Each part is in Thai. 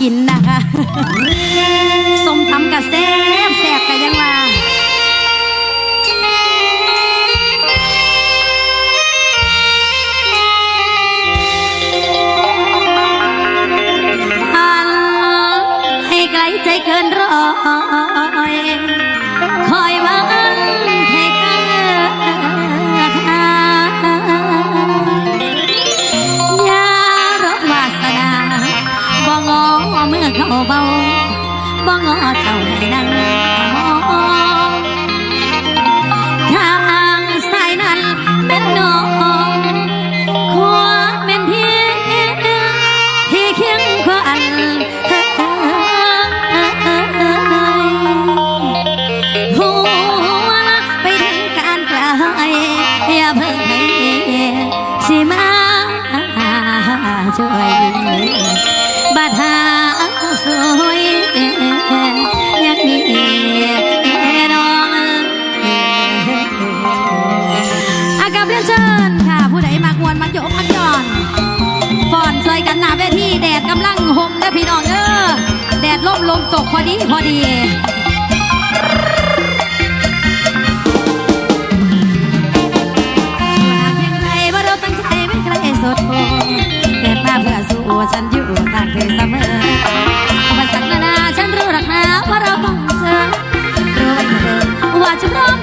กินนะคะ สมตำกระแซบแซ่บ อย่าเพิ่งสิมาช่วยบัดหาสวยอยากนฉันค่ะพูดอะใดมากวนมาโยกมันย่อนฟอนซอยกันหนาเวทีแดดกำลังห่มนะพี่น้องเด้อแดดล่มลมตกพอดีพอดี 마지막.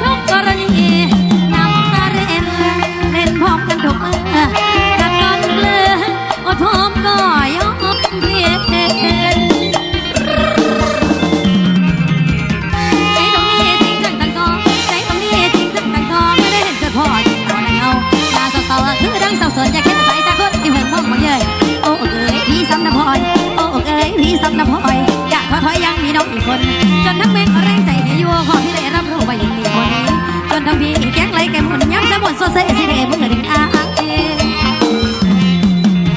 อนโซเซเอซิเดมึงเด็กอาอัเอง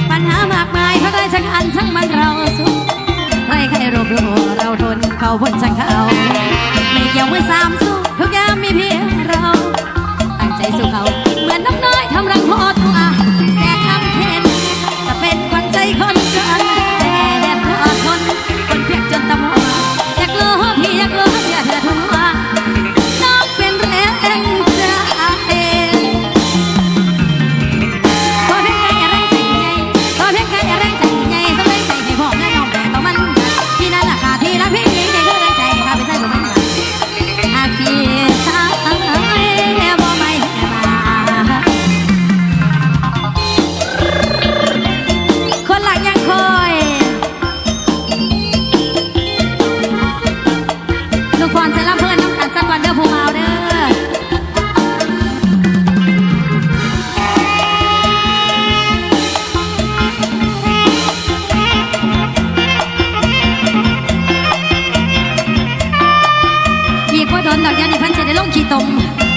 ปัญหามากมายเพราะได้ชังอันช่างมันเราสุขใครใครรบรู้เราทนเขาพ้นชังค่ะ 等大家你番茄的弄起动。